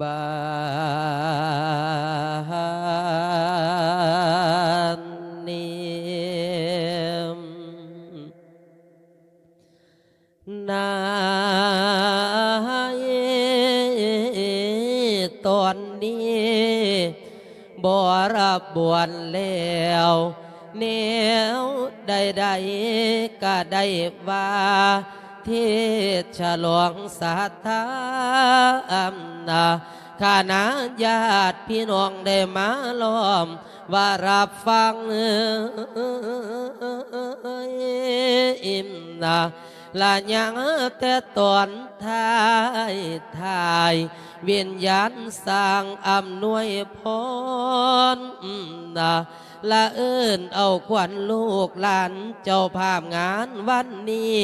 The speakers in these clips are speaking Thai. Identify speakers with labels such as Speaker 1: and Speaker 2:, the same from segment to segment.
Speaker 1: บานนี้นายตอนนี้บ่รับบวนแล้วแนวใดๆก็ได้ว่าเทศฉล องศรัทธาอำนาข้านาญาติพี่น้องได้มาล้อม ว่ารับฟังอิมนา ละยังแต่ตอนท้ายทายวิญญาณสร้างอำนวยพรนะละเอิ้นเอาขวัญลูกหลานเจ้าภาพงานวันนี้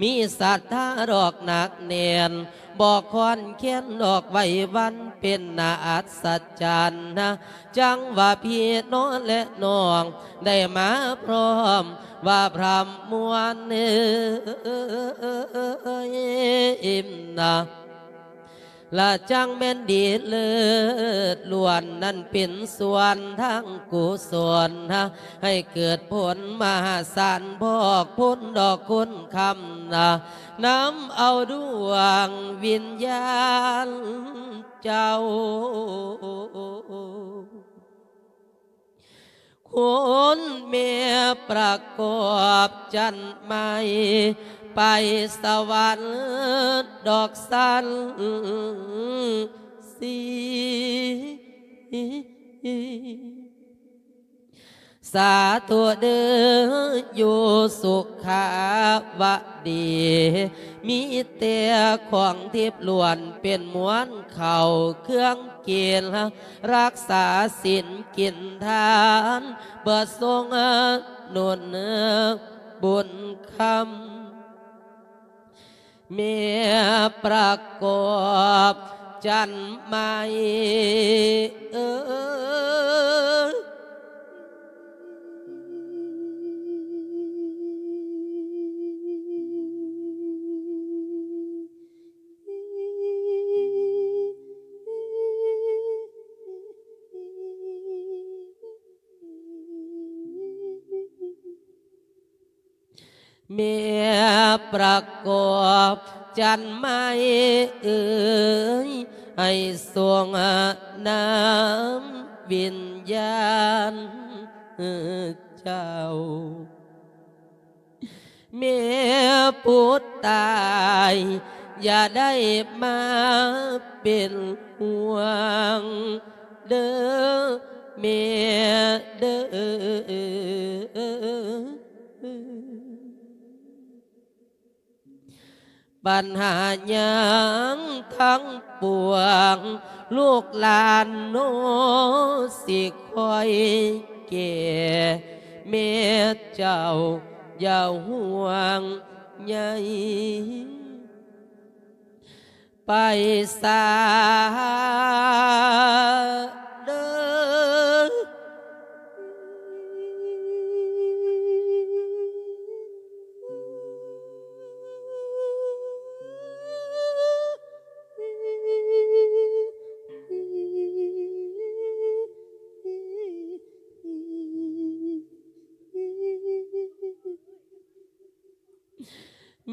Speaker 1: มีศรัทธาดอกหนักแน่น บอกคอนเขียนดอกไว้วันเป็นนาอัศจรรย์นะจังว่าพี่น้องและน้อง ได้มาพร้อม ว่าพรำมวลเอิมนะ ละจังแม่นดีเลิศล้วนนั่นเป็นส่วนทั้งกุศลนะให้เกิดผลมหาศาลพอกพ้นดอกคุณคำนะน้ำเอาดวงวิญญาณเจ้าคุณเมียประกอบจันไม่ ไปสวรรค์ดอกสันสีสาธุเด้ออยู่สุขาวดี มีเตียของทิพย์ล้วนเป็นมวนเข่าเครื่องเกียนรักษาศีลกินทาน เบิดทรงหนุนบุญคำ เมียประกอบจันไม่เออเมีย ประกอบจันไม่เอ่ยให้สวงน้ำวิญญาณเจ้า เมียพูดตายอย่าได้มาเป็นห่วงเด้อเมียเด้อ ปัญหายังทั้งปวงลูกหลานโน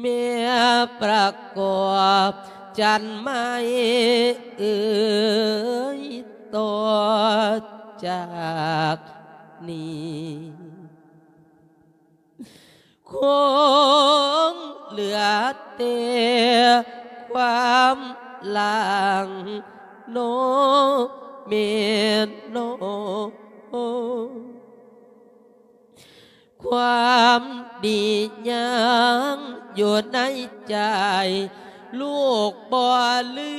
Speaker 1: มียเจ้าอย่าห่วงใยไปสาเด้อเมียประกอบจันไม่เอ่ยตัวจากนี้คงเหลือเตียความหลังโนเมีโน ความดียัง อยู่ในใจ ลูกบ่ลื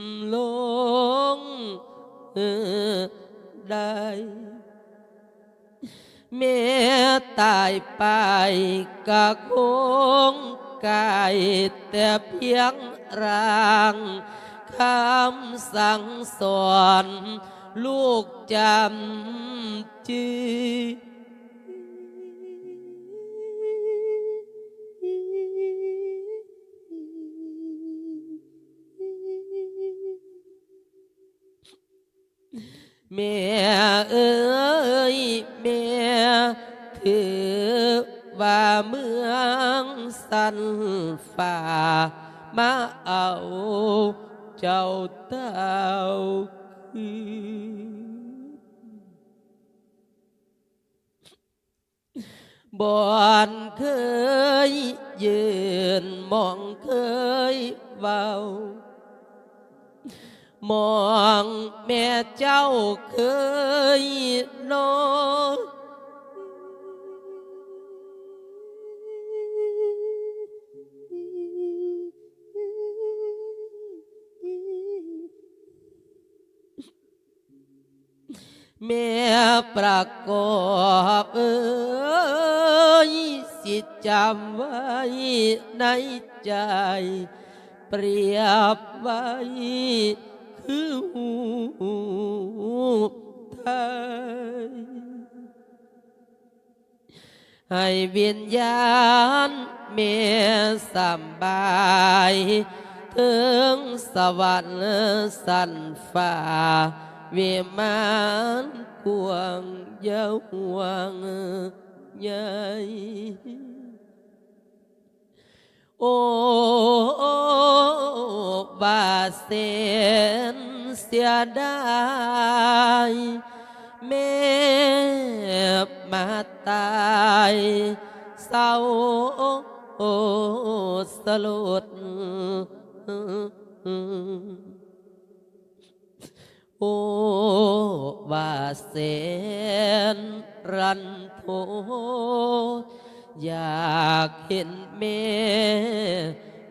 Speaker 1: มลงได้เมื่อตายไปก็คงกายแต่เพียงร่างคำสั่งสอน ลูกจำจือ แม่เอ้ยแม่ถือว่าเมืองสันฝ่ามาเอาเจ้าเต้าคืนบอนเคยยืนมองเคยเว้า มองแม่เจ้าเคยนอนแม่ประกอบเอ้ยสิจำไว้ในใจ เปรียบไว้ ไทยให้วิญญาณเมียสบายถึงสวรรค์สันฟ้าเวิมานกวางยาวงใหญ่ โอ้บาเสนเสียดายแม่มาตายเศร้าสลดโอ้บาเสนรันโท อยากเห็นแม่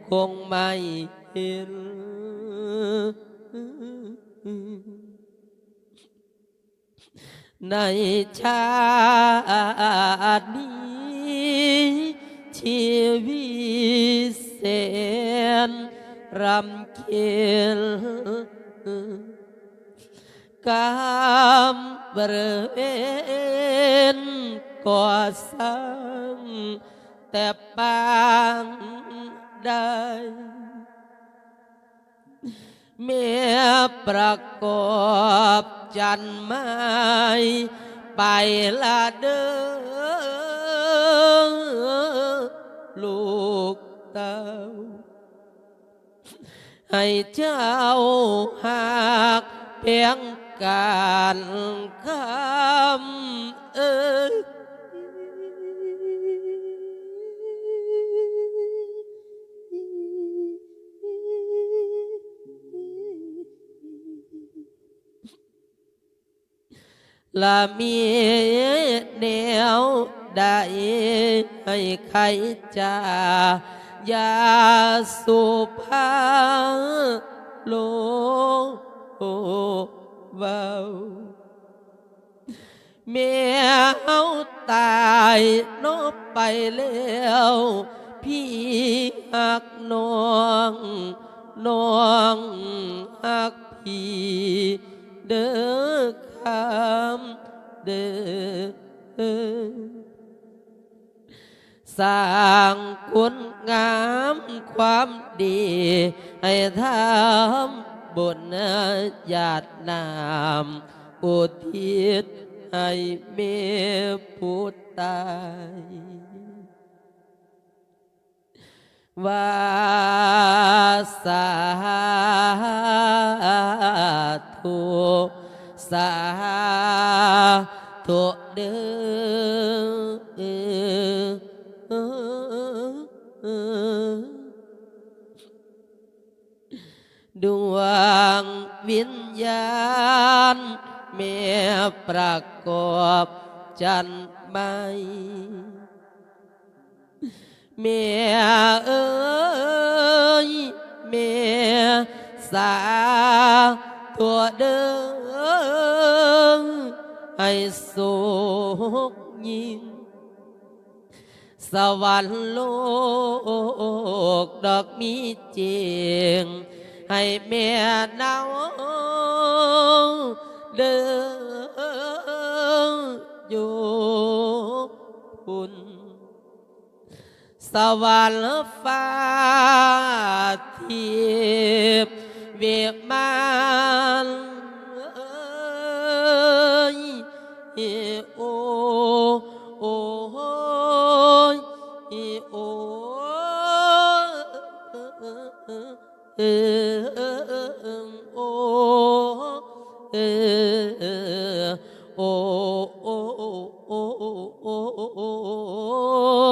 Speaker 1: คงไม่เห็น ในชาตินี้ชีวิตเสนรำเคียนกามบรเวณก่อสร้าง แต่ปางได้เมียประกอบจันไม้ไปละเด้อลูกเต้าให้เจ้าหากเพียงการคำเออ ละมีแนวได้ให้ใครจายาสุภาโลเบาเมียเฮาตายนบไปแล้วพี่หักน้องน้องหักพี่เด้อ คำเด้อสร้างคุณงามความดี ให้ทำบุญญาตินามอุทิศให้เมียผู้ตาย วาสาธุ สาธุเด้อดวงวิญญาณเมียประกอบจันไม่เมียเอ้ยเมียสาตัวเดิ ให้สุขยิ่ง สวรรค์โลกดอกมีจริงให้แม่เนาวเดินอยู่พุ่นสวรรค์ฟ้าทิพย์เวียมาน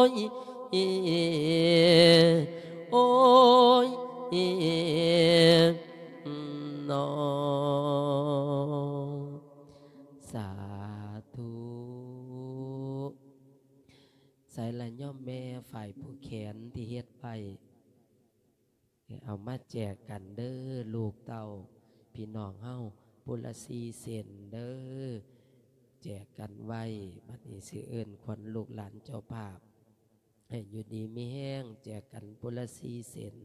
Speaker 1: ยเออโอ้ยเออนอสาธุใส่ละย่อมแม่ฝ่ายผู้แขนที่เฮ็ดไปเอามาแจกกันเด้อลูกเต้าพี่น้องเฮาปุละซีเซนเด้อ แจกกันไว้บัดนี้สิเอิ้นควันลูกหลานเจ้าภาพ ให้อยู่ดีมีแห้ง แจกกันปุละซีเซน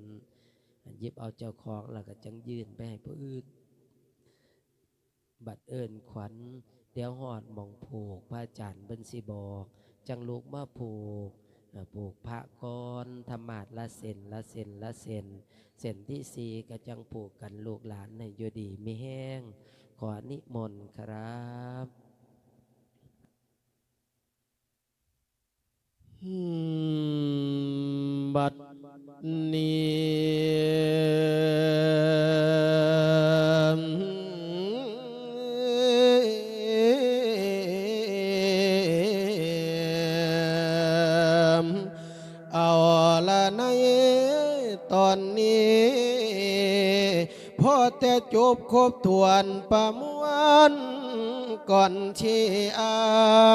Speaker 1: ยิบเอาเจ้าของแล้วก็จังยื่นไปให้ผู้อื่นบัดเอิญขวัญ เดี๋ยวหอดมองผูกพระจารย์เบินสิบอก จังลูกมาผูกผูกพระกรธรรมาดละเซนละเซนละเซนเส้นที่สี่ก็จังผูกกันลูกหลานในอยู่ดีไม่แห้ง ขอนิมนต์ครับ
Speaker 2: อืม บัดนี้เอาละในตอนนี้พอแต่จบครบถ้วนประมวลก่อนชีอ่า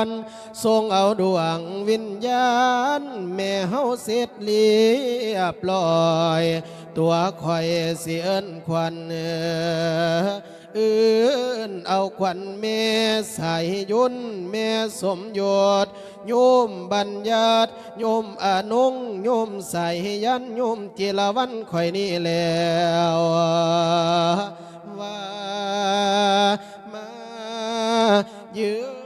Speaker 2: น ทรงเอาดวงวิญญาณ แม่เฮาเสร็จเรียบร้อย ตัวคอยเสียนควันเอ่ออื่นเอาควันแม่ใส่ยุนแม่สมยศโยมบัญญัติโยมอนุงโยมใส่ยันโยมจิรวันคอยนี่แล้วว่ามายืค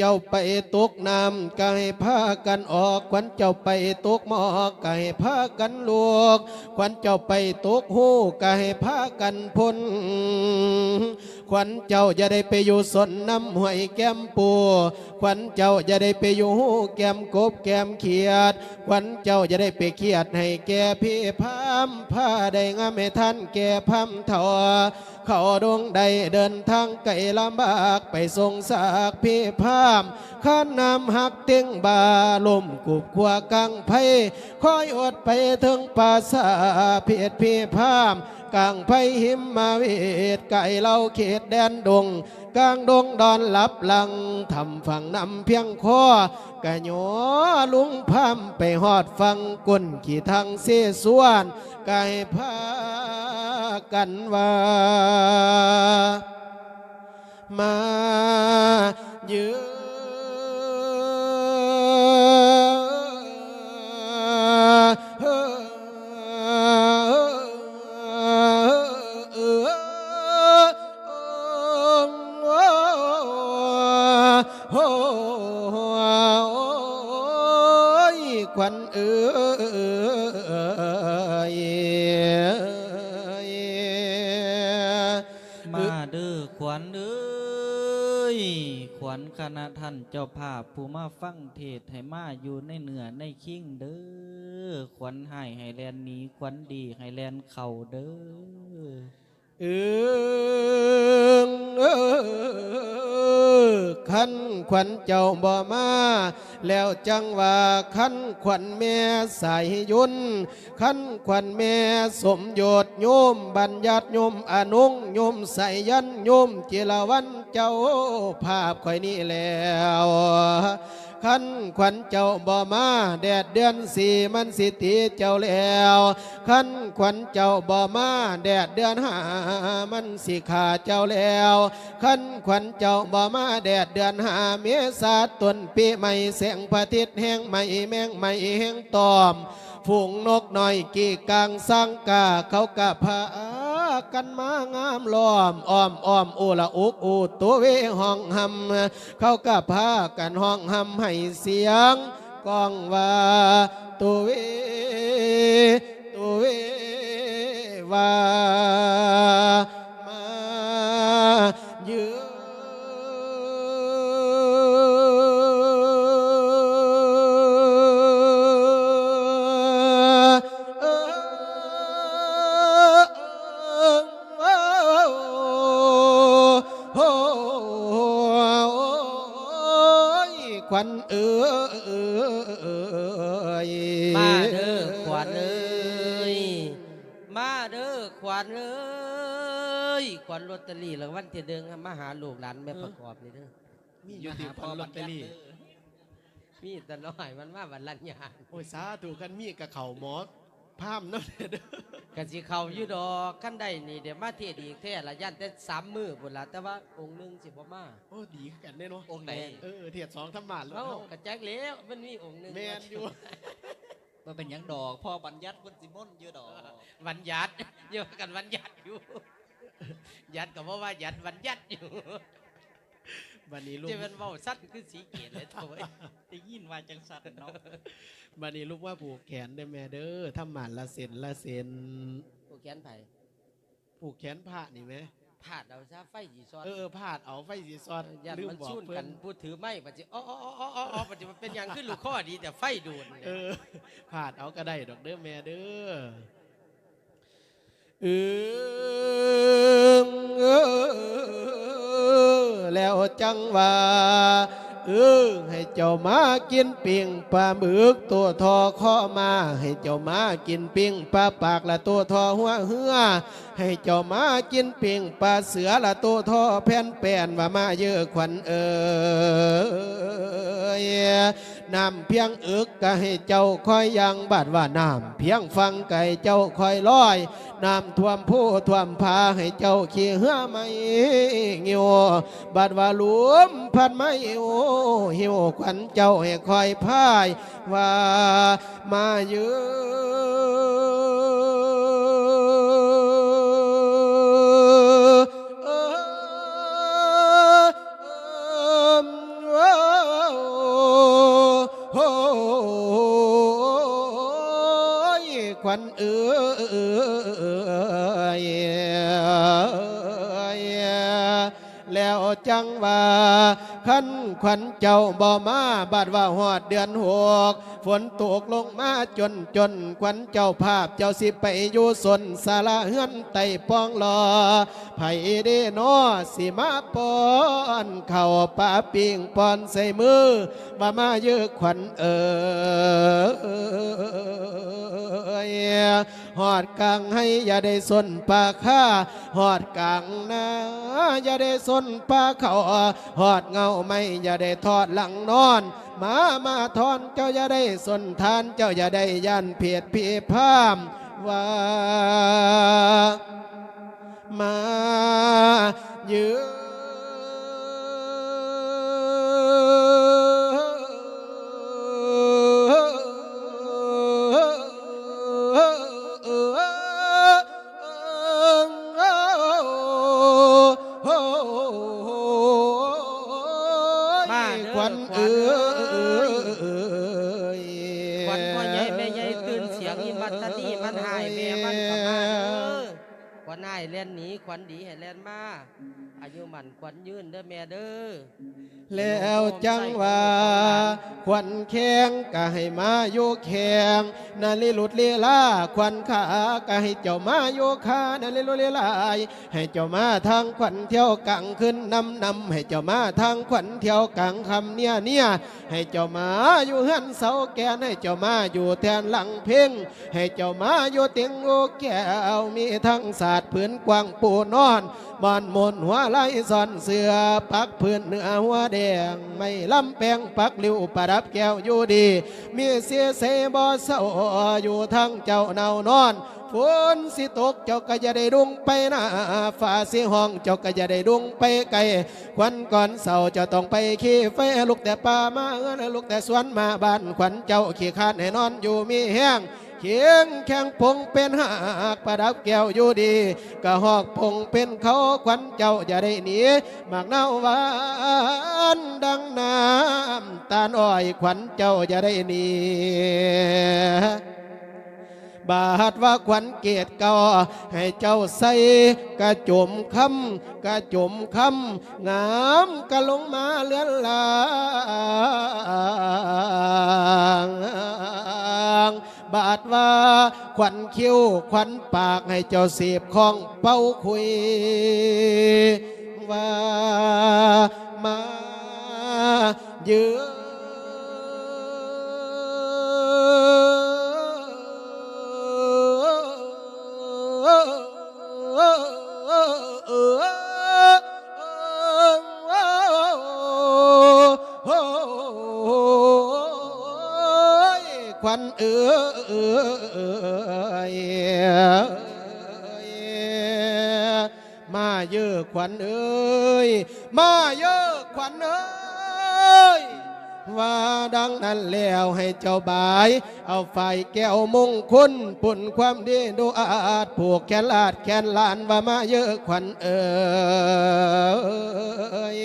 Speaker 2: เจ้าไปตกน้ำกายพากันออกควันเจ้าไปตกหมอกกายพากันลวกควันเจ้าไปตกหูกายพากันพ้น ขวัญเจ้าจะได้ไปอยู่สนน้ำห้วยแก้มปูขวัญเจ้าจะได้ไปอยู่หูแก้มกบแก้มเขียดขวัญเจ้าจะได้ไปเขียดให้แก่พี่พามผ้าได้งามให้ท่านแก่พามเถาเขาดงใดเดินทางไกลลำบากไปทรงสากพี่พามข้านน้ำหักเต็งบาลมกุบขัวกังไพคอยอดไปถึงป่าสาเพียดพี่พาม กลางไพหิมมาเวทไก่เล่าเขตแดนดง กลางดงดอนลับหลังทำฝั่งนำเพียงคอกะโยลุงพามไปหอดฟังกุนขี่ทางเสสวนไก่พากันว่ามายืค เอ๋ย
Speaker 3: มาเด้อขวัญเอ้ยขวัญคณะท่านเจ้าภาพผู้มาฟังเทศให้มาอยู่ในเหนือในคิงเด้อขวัญให้ให้แลนนี้ขวัญดีให้แลนเข่าเด้อ
Speaker 2: เอิงเอ อขันขวัญเจ้าบ่มา แล้วจังว่าขันขวัญแม่สายยุนขันขวัญแม่สมโยชน์โยมบัญญัติโยมอนุงโยมใส่ยันโยมเจรวันเจ้าภาพข่อยนี้แล้ว ขันขวัญเจ้าบ่มาแดดเดือนสี่มันสิตีเจ้าแล้วขันขวัญเจ้าบ่มาแดดเดือนห้ามันสิขาเจ้าแล้วขันขวัญเจ้าบ่มาแดดเดือนห้าเมษาต้นปีใหม่แสงพระทิตย์แห้งใหม่แมงใหม่แห้งตอมฝูงนกน้อยกี่กลางสังกาเขากะพา กันมางามล้อมอ้อมอ้อมโอละอุกอูตัวเวห้องหำเขาก็พากันห้องหำให้เสียงกองว่าตัวเวตัวเวว่า มา
Speaker 1: หาลูกหลานแม่ประกอบนี่เด้อ
Speaker 2: มีอยู่ที่พันลอตเตอรี่
Speaker 1: มีแต่น้อยมันมาวันลันยาน
Speaker 2: โอ้ยสาถูกกันมีกับเข่าหมอพามเนาะเด้อกะ
Speaker 1: สิเข้าอยู่ดอกขั้นใดนี่เดี๋ยวมาเทศอีกแท้ละยันแต่สามมือพุ่นละแต่ว่าองค์หนึงสิบ่มา
Speaker 2: โอ้ดีคือกันเด้เนาะ
Speaker 3: องค์ไหน
Speaker 2: เออเทียดสองธรรมะแล้ว
Speaker 1: เอ้า
Speaker 2: เนาะ
Speaker 1: กระแจกแล้วมันมีองค์หนึง
Speaker 2: แมนอยู่
Speaker 3: มันเป็นหยังดอกพ่อบัญญัติบนสิมนต์อยู่ดอก
Speaker 1: วันยัดเยอะกันวันยัดอยู่ ยัดก็เพราะว่ายัดวันยัดอยู่
Speaker 2: บันนี้ลูก
Speaker 1: จะเป็นเบาสั้นคือสีเกตเลยเท่าไว้
Speaker 3: ได้ยินว่าจังสัตว์เนาะ
Speaker 2: บันนี้ลูกว่าผูกแขนได้แม่เด้อทำหมันละเซนละเซน
Speaker 1: โอแขนไผ่
Speaker 2: ผูกแขนผ้านี่ไหม
Speaker 1: พาดเอาซะไฟสีซ้อน
Speaker 2: เออพาดเอาไฟสีซอด
Speaker 1: ยัน
Speaker 2: ลืม
Speaker 1: มัน
Speaker 2: บอก
Speaker 1: สู้
Speaker 2: เพื่
Speaker 1: กั
Speaker 2: อน
Speaker 1: นพูดถือไม้ปัจจุอ๋ออ๋ออ๋ออ๋ออ๋อปัจจุบันเป็นอย่างขึ้นลูกข้อดีแต่ไฟดูดเนี่ย
Speaker 2: เออพาดเอาก็ได้ดอกเด้อแม่เด้อ เออเออแล้วจังว่าเออให้เจ้ามากินปิ่งปลาหมึกตัวทอข้อมา ให้เจ้ามากินปิ่งปลาปากละตัวทอหัวเหือให้เจ้ามากินปิ่งปลาเสือละตัวทอแผ่นแป้นว่ามาเยอะขวัญเอ่ย น้ำเพียงอึกก็ให้เจ้าคอยยังบาดว่าน้ำเพียงฟังไก่เจ้าคอยลอยน้ำท่วมผู้ท่วมพาให้เจ้าขี่เหือไม่เงียวบาดว่าหลวมพัดไม่โอหิวขวัญเจ้าให้คอยพายว่ามาเยอ ขวัญเจ้าบ่มาบาดว่าหอดเดือนหกฝนตกลงมาจนจนขวัญเจ้าภาพเจ้าสิไปอยู่สนสาระเฮือนไต่ปองรอไผเดนอสิมาปอนเข่าป่าปิงปอนใส่มือมามาเยอะขวัญเอ่ยหอดกลางให้อย่าได้สนปาค่าหอดกลางนาอย่าได้สนปาเขาหอดเงาไม่อย่าได้ทอดหลังนอน มามาทอนเจ้าอย่าได้สนทาน เจ้าอย่าได้ยันเพียดพีพามว่ามายืข
Speaker 1: ขวัญหายเล่นหนีขวัญดีให้เล่นมาอายุมันขวัญยืนเด้อแม่เด้อ
Speaker 2: แล้วจังว่าควันแข้งก็ให้มาโยแข้งนาลิหลุดลีลาควันขาก็ให้เจ้ามาโยขานาลิหลุดลีลายให้เจ้ามาทางควันเที่ยวกังขึ้นนำนำให้เจ้ามาทางควันเที่ยวกังคำเนี่ยเนี่ยให้เจ้ามาอยู่เฮือนเสาแกนให้เจ้ามาอยู่แทนหลังเพ่งให้เจ้ามาอยู่เตียงโอแก้วมีทั้งศาสตร์ผืนกว้างปูนอนบอนมนหัวไหลซอนเสือปักพื้นเนื้อหัวแดง ไม่ลำแปงปักลิวประดับแก้วอยู่ดี มีเสียเสบ่เศร้าอยู่ทั้งเจ้าเนานอนฝนสิตกเจ้าก็จะได้ดุงไปหน้าฝ่าสิห้องเจ้าก็จะได้ดุงไปไกลควันก่อนเศร้าเจ้าต้องไปขี้ไฟลูกแต่ป่ามาเอินลูกแต่สวนมาบ้านขวัญเจ้าขี้คร้านให้นอนอยู่มีแห้ง เคียงแข้งพงเป็นหากประดับแก้วอยู่ดีกะหอกพงเป็นเขาขวัญเจ้าอย่าได้หนีหมากเน่าหวานดังน้ำตาลอ้อยขวัญเจ้าอย่าได้หนี บาดว่าขวัญเกตเก่าให้เจ้าใส่กระจมคำกระจมคำงามกระลงมาเลือนลางบาดว่าขวัญคิ้วขวัญปากให้เจ้าเสียบของเป้าคุยว่ามาเยืคังนั้นแล้วให้เจ้าบาย เอาไฟแก้วมงคลปุ่นความดีดูอาจผูกแขนลาดแขนลานว่ามาเยอะขวัญเอ้ย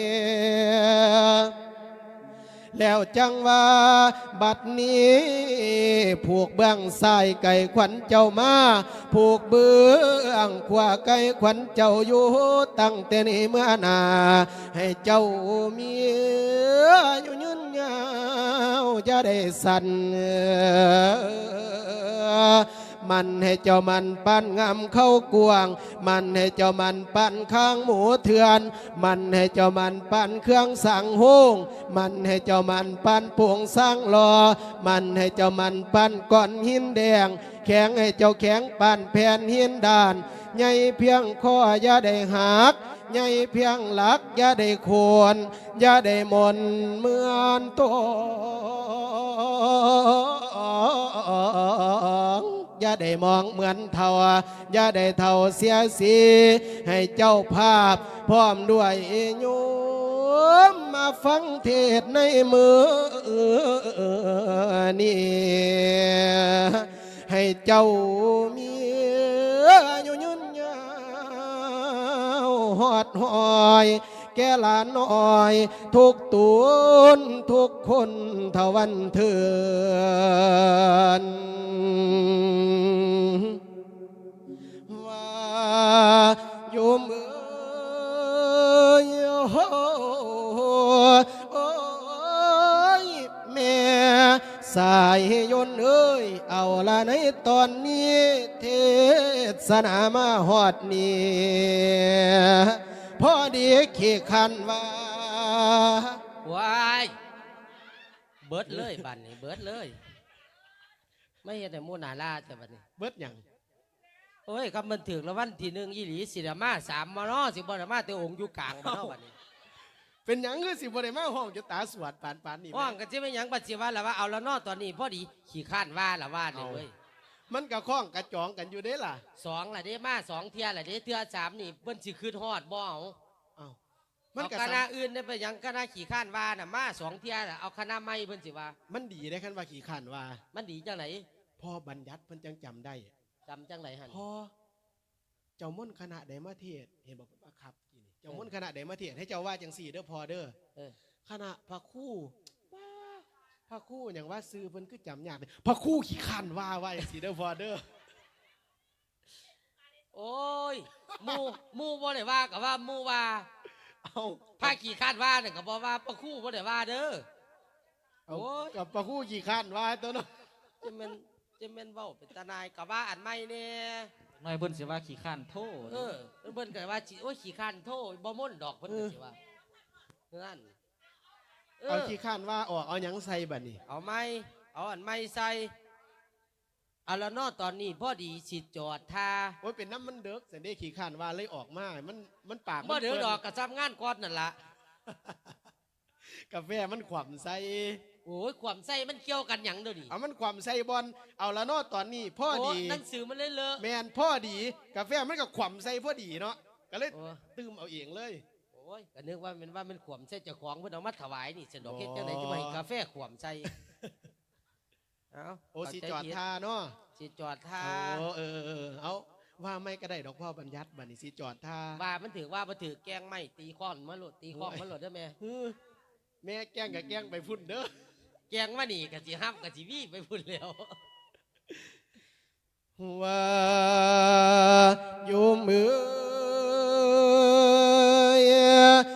Speaker 2: แล้วจังว่า บัดนี้ผูกเบื้องสายไก่ขวัญเจ้ามา ผูกเบื้องขวาไก่ขวัญเจ้าอยู่ตั้งแต่นี้เมื่อนา ให้เจ้ามีอยู่ยืนยาวจะได้สัน มันให้เจ้ามันปั้นงามเข้ากวางมันให้เจ้ามันปั้นข้างหมูเถื่อน มันให้เจ้ามันปั้นเครื่องสังโฮงมันให้เจ้ามันปั้นพวงสร้างลอมันให้เจ้ามันปั้นก้อนหินแดง แข็งให้เจ้าแข็งปั้นแผ่นหินด่านใหญ่เพียงคออย่าได้หักใหญ่เพียงหลักอย่าได้คนอย่าได้มนเหมือนตัว อย่าได้มองเหมือนเท่าอย่าได้เท่าเสียสีให้เจ้าภาพ พร้อมด้วยโยมมาฟังเทศในมือนี่ให้เจ้ามีอยู่ยืนยาวหอดหอย แก่หลานน้อย ทุกตุนทุกคนทวันเถือนว่าโยมเอ้ยโอ้ยแม่สายยนเอ้ย เอาละในตอนนี้เทศนามาฮอดนี่ พอดีขี้คันว่า
Speaker 1: ว้ายเบิดเลยบัดนี้เบิดเลย ไม่เห็นแต่มูนาลาแต่บัดนี้
Speaker 2: เบิดหยัง
Speaker 1: โอ้ยคำมันถึงแล้ววันที่หนึ่งอีหลีสิเดมาสามมาเนาะสิบ่ได้มาแต่องค์อยู่กลางมาเนาะบัดนี้
Speaker 2: เป็นหยังคือสิบ่ได้มาห้องจะตาสวดปานปานนี่แม่
Speaker 1: ว่างกันสิไม่ยังปัจจิวันละว่าเอาละเนาะตอนนี้พอดีขี่ข้านว่าละว่าเนี่ยเว้ย
Speaker 2: มันก็คล้องกระจองกันอยู่เด้ล่ะ
Speaker 1: สองละเด้มาสองเทียละเด้เทือสามนี่เพิ่นสิคืนฮอดบ่เอา
Speaker 2: เอ้ามัน
Speaker 1: เอา
Speaker 2: ก็
Speaker 1: ค
Speaker 2: สำ
Speaker 1: ณะอื่นได้ไปหยังคณะขี่ข้านว่าน่ะมาสองเทียน่ะเอาคณะใหม่เพิ่นสิว่า
Speaker 2: มันดีได้คันว่าขี้คันว่า
Speaker 1: มันดีจังไหน
Speaker 2: พอบัญญัติเพิ่นจังจำได้
Speaker 1: จำจังไหนหั่น
Speaker 2: พอเจ้าม่นคณะใดมาเทศน์เห็นบอกว่าครับกินเจ้าม่นคณะใดมาเทศน์ให้เจ้าว่าจังสี่เด้อพอเด้อ
Speaker 1: เออ
Speaker 2: คณะพระครู่ว้าพ ระครู่อย่างว่าซื้อเพิ่นคือจำยากเลยพระครู่ขี้คันว่าว่าจังสี่เด้อพอเด้อ
Speaker 1: โอ้ยหมู่หมู่บ่ได้ว่าก็ว่าหมู่ว่า
Speaker 2: เอา
Speaker 1: ผ้าขี่ข้านว่าน่ะก็บ่ว่าปะคู่บ่ได้ว่าเด้อ
Speaker 2: เอา
Speaker 1: โอ้ย
Speaker 2: กับพระครู่ขี้คันว่าตัวเนาะ
Speaker 1: จะแม่นจะแม่นเว้าเป็นตาหนายก็ว่าอันใหม่แน่
Speaker 3: น้อยเพิ่นสิว่าขี้ข้านโทษ
Speaker 1: เออเพิ่นก็ว่าสิโอ้ยขี้ข้านโทษบ่ม่นดอกเพิ่นก็สิว่านั่น เอ
Speaker 2: เอา
Speaker 1: อ
Speaker 2: ขี้คันว่าออกเอาหยังใส่บัดนี้
Speaker 1: เอาไหมเอาอันไม่ใส่เอาละเนอตอนนี้พอดีสิจอดทา
Speaker 2: โอ้ยเป็นน้ำมันเด็กแต่เด็กขี้คันว่าเลยออกมา มันมันปาก
Speaker 1: บ่
Speaker 2: มัน
Speaker 1: เดือ
Speaker 2: ปื้น
Speaker 1: ดอกกระซับงานก่อนนั่นละ
Speaker 2: กาแฟมันขวามใส่
Speaker 1: โอ้ยความใส่มันเกี่ยวกันหยังเด้อดิ
Speaker 2: เอามันขวามใส่บอลเอาละเนาะตอนนี้พ่อ
Speaker 1: โอ้
Speaker 2: ดี
Speaker 1: หนังสือมันเลยเลอะ
Speaker 2: แมนพ่อดี กาแฟมันก็ขวามใส่พ่อดีเนาะก็เลย
Speaker 1: โอ้
Speaker 2: ตื้มเอาเองเลย
Speaker 1: โอ้ยก็นึกว่ามันว่ามันขวมใส่เจ้าของเพิ่นเอามาถวายนี่สะดอก
Speaker 2: อ๋อ
Speaker 1: เฮ็ดจังได๋จะมาให้กาแฟขวมใส่เอา
Speaker 2: โอสิ
Speaker 1: เข้า
Speaker 2: จอด
Speaker 1: ผิ
Speaker 2: ทาเนาะ
Speaker 1: สิจอดท่า
Speaker 2: โอ้เออเออเออเอาว่าไม่ก็ได้ดอกพ่อบัญญัติบัดนี้สิจอดท่า
Speaker 1: ว่ามันถือว่ามันถือแกล้งไม่ตีข้อนมาโหลดตีข้อนมาโหลดได้ไหม
Speaker 2: ฮือแม่แกล้งกับแกล้งไปพุ่นเด้อ
Speaker 1: แกล้งมานี่กะสิห้ามกะสิวี่ไปพุ่นแล้ว
Speaker 2: ว่าอยู่มือ Yeah.